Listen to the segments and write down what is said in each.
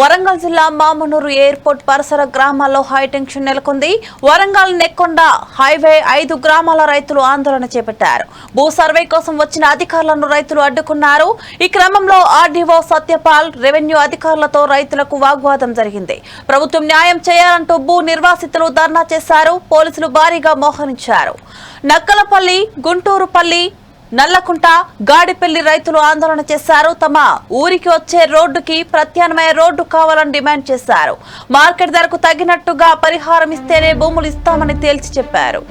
వరంగల్ జిల్లా మామనూరు ఎయిర్పోర్ట్ పరిసర గ్రామాల్లో హైటెన్షన్ నెలకొంది. వరంగల్ నెక్కొండ హైవే ఐదు గ్రామాల రైతులు ఆందోళన చేపట్టారు. భూ సర్వే కోసం వచ్చిన అధికారులను రైతులు అడ్డుకున్నారు. ఈ క్రమంలో ఆర్డీఓ సత్యపాల్ రెవెన్యూ అధికారులతో రైతులకు వాగ్వాదం జరిగింది. ప్రభుత్వం న్యాయం చేయాలంటూ భూ నిర్వాసితులు ధర్నా చేశారు. పోలీసులు భారీగా మోహరించారు. నక్కలపల్లి గుంటూరుపల్లి నల్లకుంట గాడిపల్లి రైతులు ఆందోళన చేశారు. తమ ఊరికి వచ్చే రోడ్డుకి ప్రత్యామ్నాయ రోడ్డు కావాలని డిమాండ్ చేశారు. మార్కెట్ ధరకు తగినట్టుగా పరిహారం ఇస్తేనే భూములు ఇస్తామని తేల్చి చెప్పారు.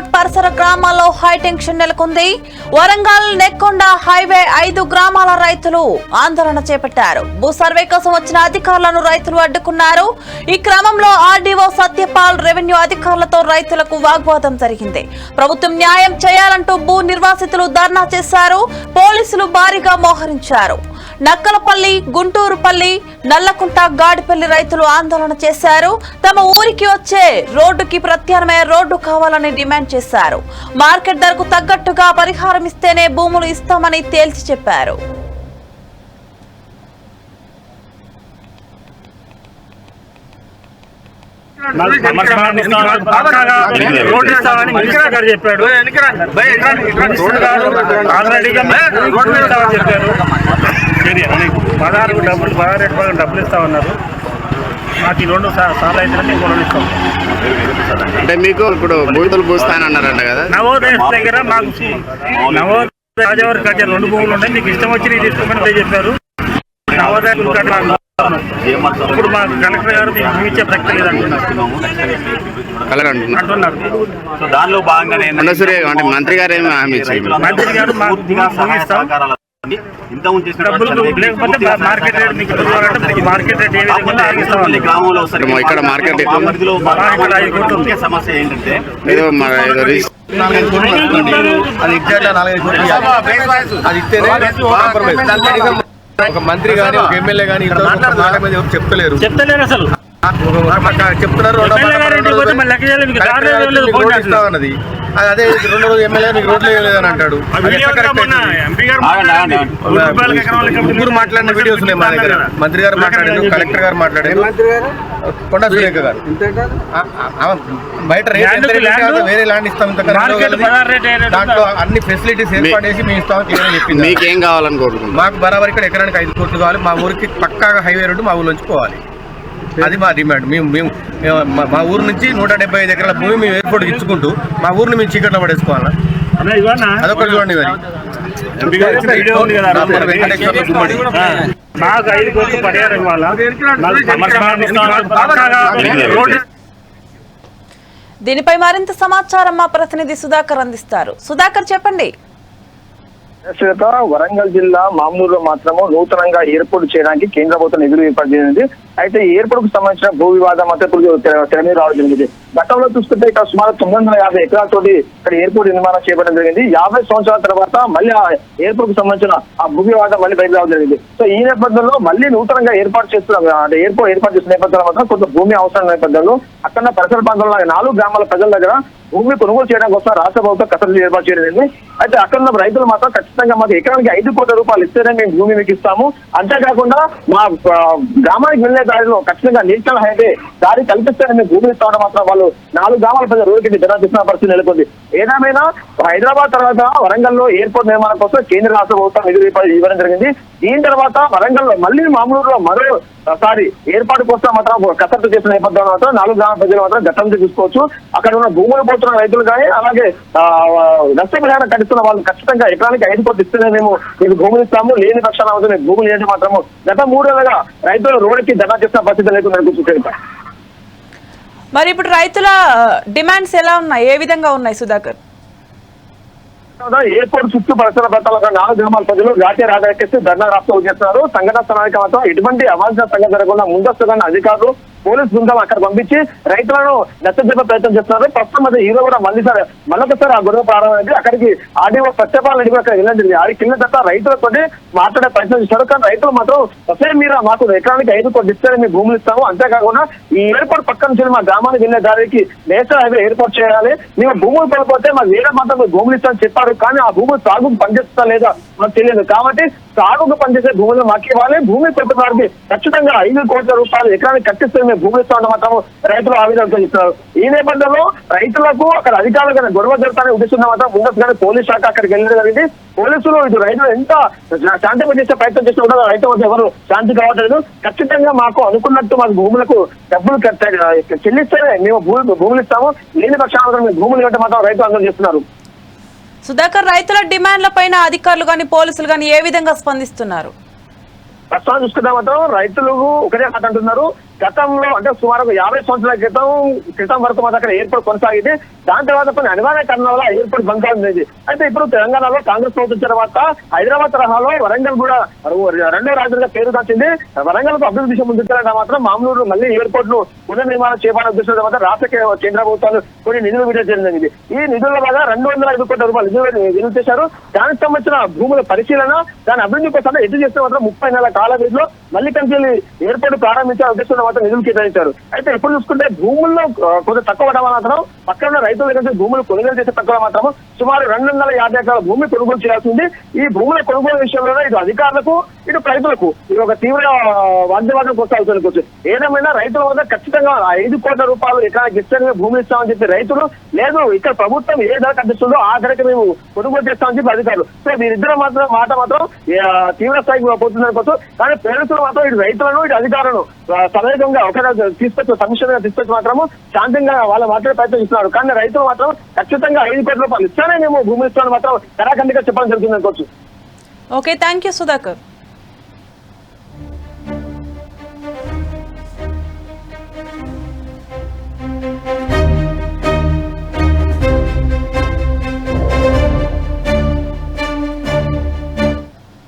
మామునూరు ఎయిర్పోర్ట్ పరిసర గ్రామాల్లో హైటెన్షన్ నెలకొంది. వరంగల్ నెక్కొండ హైవే ఐదు గ్రామాల రైతులు ఆందోళన చేపట్టారు. భూ సర్వే కోసం వచ్చిన అధికారులను రైతులు అడ్డుకున్నారు. ఈ క్రమంలో ఆర్డీఓ సత్యపాల్ రెవెన్యూ అధికారులతో రైతులకు వాగ్వాదం జరిగింది. ప్రభుత్వం న్యాయం చేయాలంటూ భూ నిర్వాసితులు ధర్నా చేశారు. పోలీసులు భారీగా మోహరించారు. నక్కలపల్లి గుంటూరుపల్లి నల్లకుంట గాడిపల్లి రైతులు ఆందోళన చేశారు. తమ ఊరికి వచ్చే రోడ్డుకి ప్రత్యామ్నాయ రోడ్డు కావాలని డిమాండ్ చేశారు. మార్కెట్ ధరకు తగ్గట్టుగా పరిహారం ఇస్తేనే భూములు ఇస్తామని తేల్చి చెప్పారు. చెప్పాడు. పదహారు డబ్బులు పదహారు డబ్బులు ఇస్తామన్నారు మాకు ఈ రెండు సా- సార్లు అయితే ఇంకో రెండు ఇస్తాం. అంటే మీకు ఇప్పుడు బూడిదలు పూస్తానన్నారంట కదా. నవోదయ దగ్గర మాకు నవోదయ రాజవారి కట్టే రెండు భూములు ఉన్నాయి. మీకు ఇష్టం వచ్చి నేను తీసుకోమని చెప్పారు. నవోదయ కట్టాలి ఇప్పుడు మాకు కలెక్టర్ గారు మీకు భూమి ఇచ్చే ప్రక్రియ కలర్ అంటున్నారు. దానిలో అంటే మంత్రి గారు ఏమి హామీ ఇచ్చారు? మంత్రి గారు మాకు ఇస్తాం. సహకారాలు ఇంత డబ్బులు లేకపోతే మా- మార్కెట్ రేట్ మీకు ఇవ్వాలంటే మీకు మార్కెట్ రేట్ ఏ విధంగా ఉందో ఇస్తామని. గ్రామంలో సరే ఇక్కడ మార్కెట్ సమస్య ఏంటంటే. అది నాలుగైదు కోట్లు. అది ఇస్తేనే. ఒక మంత్రి గాని ఒక ఎమ్మెల్యే గాని చెప్తలేరు చెప్తలేరు అసలు చెప్తున్నారు అది అదే రెండో రోజు ఎమ్మెల్యే మీకు రోడ్లు వేయలేదని అంటాడు. ముగ్గురు మాట్లాడిన వీడియోస్ ఉన్నాయి మా దగ్గర. మంత్రి గారు మాట్లాడారు కలెక్టర్ గారు మాట్లాడారు కొండా సురేఖ గారు. బయట రేట్ వేరే ల్యాండ్ ఇస్తాం ఇంత దాంట్లో అన్ని ఫెసిలిటీస్ ఏర్పాటు చేసి మేము ఇస్తామని క్లియర్ చెప్పింది. మీకేం కావాలని మాకు బరాబర్ ఇక్కడ ఎకరానికి ఐదు కోట్లు కావాలి. మా ఊరికి పక్కాగా హైవే రోడ్డు మా ఊరు నుంచి పోవాలి. అది మా డిమాండ్. మేము మేము మా- ఊరు నుంచి నూట డెబ్బై ఐదు ఎకరాల భూమి మేము ఎయిర్పోర్ట్ ఇచ్చుకుంటూ మా ఊరిని మేము చీకట్లో పడేసుకోవాలా? అదొకటి చూడండి మరి. ఐదు కోట్లు దీనిపై మరింత సమాచారం మా ప్రతినిధి సుధాకర్ అందిస్తారు. సుధాకర్ చెప్పండి. శ్వేత వరంగల్ జిల్లా మామూలులో మాత్రము నూతనంగా ఏర్పాటు చేయడానికి కేంద్ర ప్రభుత్వం నిధులు ఏర్పాటు చేసింది. అయితే ఏర్పాటుకు కు సంబంధించిన భూ వివాదం మాత్రం ఇప్పుడు తెర మీద రావడం జరిగింది. గతంలో చూసుకుంటే ఇక్కడ సుమారు తొమ్మిది వందల యాభై ఎకరాలతోటి ఇక్కడ ఎయిర్పోర్ట్ నిర్మాణం చేయడం జరిగింది. యాభై సంవత్సరాల తర్వాత మళ్ళీ ఆ ఎయిర్పోర్ట్కు సంబంధించిన ఆ భూమి వివాదం మళ్ళీ బయట రావడం జరిగింది. సో ఈ నేపథ్యంలో మళ్ళీ నూతనంగా ఏర్పాటు చేస్తున్నాం అంటే ఎయిర్పోర్ట్ ఏర్పాటు చేసిన నేపథ్యంలో మాత్రం కొంత భూమి అవసరం నేపథ్యంలో అక్కడ పరిసర ప్రాంతంలో నాలుగు గ్రామాల ప్రజల దగ్గర భూమి కొనుగోలు చేయడం కోసం రాష్ట్ర ప్రభుత్వం కసరత్తు ఏర్పాటు చేయడం అయితే అక్కడ ఉన్న రైతులు మాత్రం ఖచ్చితంగా మాకు ఎకరానికి ఐదు కోట్ల రూపాయలు ఇస్తేనే మేము భూమి మీకు ఇస్తాము. అంతేకాకుండా మా గ్రామానికి వెళ్ళే దారిలో ఖచ్చితంగా నేషనల్ హైవే దారి కల్పిస్తేనే మేము భూమి ఇస్తామని మాత్రం వాళ్ళు గ్రామాలు నాలుగు గ్రామాల ప్రజలు రోడ్డుకి ధర చేసిన పరిస్థితి నెలకొంది. ఏదేమైనా హైదరాబాద్ తర్వాత వరంగల్లో ఎయిర్పోర్ట్ నిర్మాణం కోసం కేంద్ర రాష్ట్ర ప్రభుత్వం నిధులు ఇవ్వడం జరిగింది. దీని తర్వాత వరంగల్లో మళ్ళీ మామూలులో మరో సారీ ఏర్పాటు కోసం మాత్రం కసరత్తు చేసిన నేపథ్యంలో మాత్రం నాలుగు గ్రామ ప్రజలు మాత్రం గతంలో చూసుకోవచ్చు. అక్కడ ఉన్న భూములు పోతున్న రైతులు కానీ అలాగే నష్టపరిహారం కట్టిస్తున్న వాళ్ళు ఖచ్చితంగా ఎకరానికి ఐదు కోట్లు ఇస్తేనే మేము మీకు భూములు ఇస్తాము. లేని పక్షాన అవుతుంది భూములు ఏంటి మాత్రము గత మూడేళ్ళగా రైతులు రోడ్డుకి ధర్నా చేసిన పరిస్థితి లేకుండా కూర్చుంటారు మరి ఇప్పుడు రైతుల డిమాండ్స్ ఎలా ఉన్నాయి? ఏ విధంగా ఉన్నాయి సుధాకర్? ఎయిర్పోర్ట్ చుట్టూ పరిసర పట్టాల నాలుగు గ్రామాల ప్రజలు జాతీయ రహదారికి ధర్నా రాష్ట్రం చేస్తున్నారు. సంఘటన స్థలానికి మాత్రం ఎటువంటి అవాంఛన సంఘటన జరగకుండా ముందస్తుగా అధికారులు పోలీస్ బృందం అక్కడ పంపించి రైతులను నచ్చజెప్పే ప్రయత్నం చేస్తున్నారు. ప్రస్తుతం అది హీరో కూడా మళ్ళీ సార్ మళ్ళొకసారి ఆ గొడవ ప్రారంభమైంది. అక్కడికి ఆర్డీఓ సత్యపాల్ రెడ్డి కూడా అక్కడ వెళ్ళండి అది కింద తర్వాత రైతులతో మాట్లాడే ప్రయత్నం చేశారు. కానీ రైతులు మాత్రం ఒకసారి మీరు మాకు ఎకరానికి ఐదు కోట్లు ఇస్తే మేము భూములు ఇస్తాము. అంతేకాకుండా ఈ ఎయిర్పోర్ట్ పక్కన నుంచి మా గ్రామానికి వెళ్ళే దారికి నేషనల్ హైవే ఎయిర్పోర్ట్ చేయాలి. మేము భూములు పడిపోతే మాకు వేరే మాత్రం భూములు ఇస్తామని చెప్పారు. కానీ ఆ భూములు సాగు పనిచేస్తా లేదా మాకు తెలియదు. కాబట్టి సాగుకు పనిచేసే భూములు మాకు ఇవ్వాలి భూమి పెట్టుబడికి ఖచ్చితంగా ఐదు కోట్ల రూపాయలు ఎకరానికి కట్టిస్తే మేము భూములు ఇస్తామని మాత్రం రైతులు ఆవేదన చేస్తున్నారు ఈ నేపథ్యంలో రైతులకు అక్కడ అధికారులు కానీ గొడవ జరుగుతానే ఉద్దేశంగా మాత్రం ముందస్తుగానే పోలీస్ శాఖ అక్కడికి వెళ్ళడం జరిగింది. పోలీసులు ఇటు రైతులు ఎంత శాంతి చేసే ప్రయత్నం చేస్తూ ఉండగా రైతు వద్ద ఎవరు శాంతి కావట్లేదు. ఖచ్చితంగా మాకు అనుకున్నట్టు మాకు భూములకు డబ్బులు చెల్లిస్తేనే మేము భూములు ఇస్తాము. లేని పక్షాన మేము భూములు కట్ట మాత్రం రైతులు అందరూ చేస్తున్నారు సుధాకర్ రైతుల డిమాండ్లపైన అధికారులు గాని పోలీసులు గాని ఏ విధంగా స్పందిస్తున్నారు? ప్రస్తుతం చూసుకుంటే మాత్రం రైతులు ఒకటే మాట అంటున్నారు. గతంలో అంటే సుమారు ఒక యాభై సంవత్సరాల క్రితం క్రితం వరకు మా దగ్గర ఎయిర్పోర్ట్ కొనసాగింది. దాని తర్వాత కొన్ని అనివార్య కారణాల వల్ల ఎయిర్పోర్ట్ బంద్ ఉండేది. అయితే ఇప్పుడు తెలంగాణలో కాంగ్రెస్ ప్రభుత్వం తర్వాత హైదరాబాద్ తరహాలో వరంగల్ కూడా రెండో రాజధానిగా పేరు దాచింది. వరంగల్ అభివృద్ధి దిశ ముందుకెళ్ళడం మాత్రం మామూలు మళ్ళీ ఎయిర్పోర్ట్ను పునర్నిర్మాణం చేయాలనే ఉద్దేశంతో మాత్రం రాష్ట్ర కేంద్ర ప్రభుత్వాలు కొన్ని నిధులు విడుదల చేయడం జరిగింది. ఈ నిధుల వల్ల రెండు వందల ఐదు కోట్ల రూపాయలు నిధులు విడుదల చేశారు దానికి సంబంధించిన భూముల పరిశీలన దాని అభివృద్ధి కోసం ఎటు చేస్తే మాత్రం ముప్పై నెలల కాల వ్యవధిలో మళ్ళీ కంచి ఎయిర్పోర్ట్ ప్రారంభించే ఉద్దేశంతో మాత్రం నిధులు కేటాయించారు. అయితే ఎప్పుడు చూసుకుంటే భూముల్లో కొంచెం తక్కువ పడడం మాత్రం పక్కన ఉన్న రైతుల దగ్గర భూములు కొనుగోలు చేసే తక్కువ మాత్రం సుమారు రెండు వందల యాభై ఎకరాల భూమి కొనుగోలు చేయాల్సింది ఈ భూముల కొనుగోలు విషయంలో ఇది అధికారులకు ఇటు రైతులకు ఇది ఒక తీవ్ర ఆ, వాగ్వివాదం కొనసాగుతుంది ఏదేమైనా రైతుల వద్ద ఖచ్చితంగా ఐదు కోట్ల రూపాయలు ఎకరానికి ఇస్తే భూమి ఇస్తామని చెప్పి రైతులు లేదు ఇక్కడ ప్రభుత్వం ఏ ధర కట్టిస్తుందో ఆ ధరకి మేము కొనుగోలు చేస్తామని చెప్పి అధికారులు. సో వీరిద్దరు మాత్రం మాట మాత్రం తీవ్ర స్థాయికి పోతుంది అనుకోవచ్చు. కానీ పేరుతులు మాత్రం ఇటు రైతులను ఇటు అధికారులను ఆ, సమేతంగా ఒక తీసుకొచ్చి సమస్యగా తీసుకొచ్చి మాత్రము శాంతంగా వాళ్ళ మాట్లాడే ప్రయత్నం చేస్తున్నారు కానీ రైతులు మాత్రం ఖచ్చితంగా ఐదు కోట్ల రూపాయలు ఇస్తానే మేము భూమి ఇస్తామని మాత్రం కరాఖండిగా చెప్పడం జరుగుతుంది అనుకోవచ్చు. Okay thank you Sudhakar.